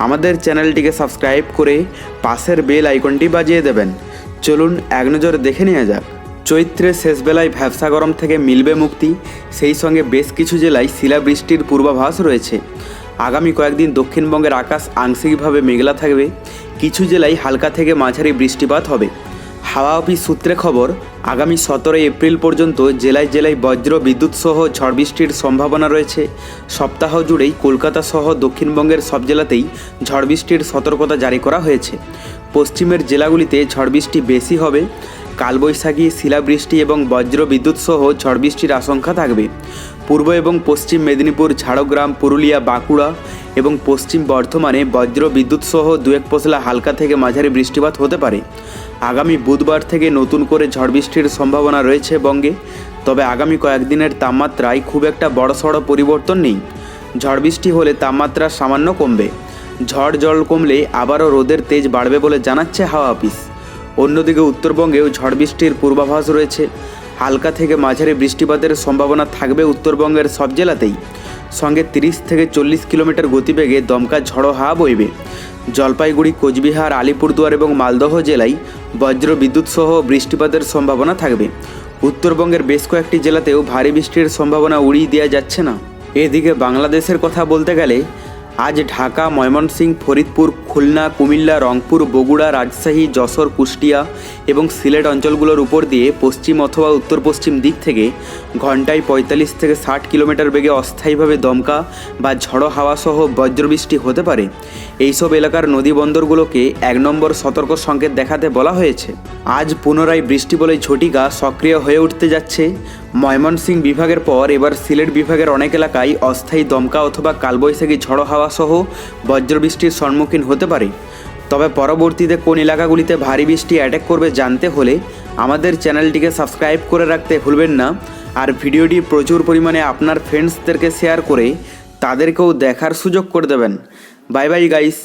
আমাদের চ্যানেলটিকে সাবস্ক্রাইব করে পাশের বেল আইকনটি বাজিয়ে দেবেন। চলুন এক নজর দেখে নেওয়া যাক। চৈত্রের শেষবেলায় ভ্যাবসা গরম থেকে মিলবে মুক্তি, সেই সঙ্গে বেশ কিছু জেলায় শিলাবৃষ্টির পূর্বাভাস রয়েছে। আগামী কয়েকদিন দক্ষিণবঙ্গের আকাশ আংশিকভাবে মেঘলা থাকবে। কিছু জেলায় হালকা থেকে মাঝারি বৃষ্টিপাত হবে। হাওয়া অফিস সূত্রে খবর, আগামী সতেরোই এপ্রিল পর্যন্ত জেলায় জেলায় বজ্র বিদ্যুৎ সহ ঝড় বৃষ্টির সম্ভাবনা রয়েছে। সপ্তাহ জুড়েই কলকাতা সহ দক্ষিণবঙ্গের সব জেলাতেই ঝড় বৃষ্টির সতর্কতা জারি করা হয়েছে। পশ্চিমের জেলাগুলিতে ঝড় বৃষ্টি বেশি হবে। কালবৈশাখী, শিলাবৃষ্টি এবং বজ্র বিদ্যুৎ সহ ঝড় বৃষ্টির আশঙ্কা থাকবে। পূর্ব এবং পশ্চিম মেদিনীপুর, ঝাড়গ্রাম, পুরুলিয়া, বাঁকুড়া এবং পশ্চিম বর্ধমানে বজ্র বিদ্যুৎ সহ দু এক পশলা হালকা থেকে মাঝারি বৃষ্টিপাত হতে পারে। আগামী বুধবার থেকে নতুন করে ঝড় বৃষ্টির সম্ভাবনা রয়েছে বঙ্গে। তবে আগামী কয়েকদিনের তাপমাত্রায় খুব একটা বড়সড় পরিবর্তন নেই। ঝড় বৃষ্টি হলে তাপমাত্রা সামান্য কমবে। ঝড় জল কমলে আবারও রোদের তেজ বাড়বে বলে জানাচ্ছে হাওয়া অফিস। অন্যদিকে উত্তরবঙ্গেও ঝড় বৃষ্টির পূর্বাভাস রয়েছে। হালকা থেকে মাঝারি বৃষ্টিপাতের সম্ভাবনা থাকবে উত্তরবঙ্গের সব জেলাতেই। সঙ্গে তিরিশ থেকে চল্লিশ কিলোমিটার গতিবেগে দমকা ঝড়ো হাওয়া বইবে। জলপাইগুড়ি, কোচবিহার, আলিপুরদুয়ার এবং মালদহ জেলায় বজ্র বিদ্যুৎ সহ বৃষ্টিপাতের সম্ভাবনা থাকবে। উত্তরবঙ্গের বেশ কয়েকটি জেলাতেও ভারী বৃষ্টির সম্ভাবনা উড়িয়ে দেওয়া যাচ্ছে না। এদিকে বাংলাদেশের কথা বলতে গেলে আজ ঢাকা, ময়মনসিংহ, ফরিদপুর, খুলনা, কুমিল্লা, রংপুর, বগুড়া, রাজশাহী, যশোর, কুষ্টিয়া এবং সিলেট অঞ্চলগুলোর উপর দিয়ে পশ্চিম অথবা উত্তর পশ্চিম দিক থেকে ঘন্টায় পঁয়তাল্লিশ থেকে ষাট কিলোমিটার বেগে অস্থায়ীভাবে দমকা বা ঝড়ো হাওয়া সহ বজ্রবৃষ্টি হতে পারে। এইসব এলাকার নদী বন্দরগুলোকে এক নম্বর সতর্ক সংকেত দেখাতে বলা হয়েছে। আজ পুনরায় বৃষ্টি বলে ঝটিকা সক্রিয় হয়ে উঠতে যাচ্ছে ময়মনসিংহ বিভাগের পর এবার সিলেট বিভাগের অনেক এলাকায় অস্থায়ী দমকা অথবা কালবৈশাখী ঝড়ো হাওয়া সহ বজ্রবৃষ্টির সম্মুখীন হতে পারে। তবে পরবর্তীতে কোন এলাকাগুলিতে ভারী বৃষ্টি অ্যাটাক করবে জানতে হলে আমাদের চ্যানেলটিকে সাবস্ক্রাইব করে রাখতে ভুলবেন না। আর ভিডিওটি প্রচুর পরিমাণে আপনার ফ্রেন্ডসদেরকে শেয়ার করে তাদেরকেও দেখার সুযোগ করে দেবেন। Bye bye guys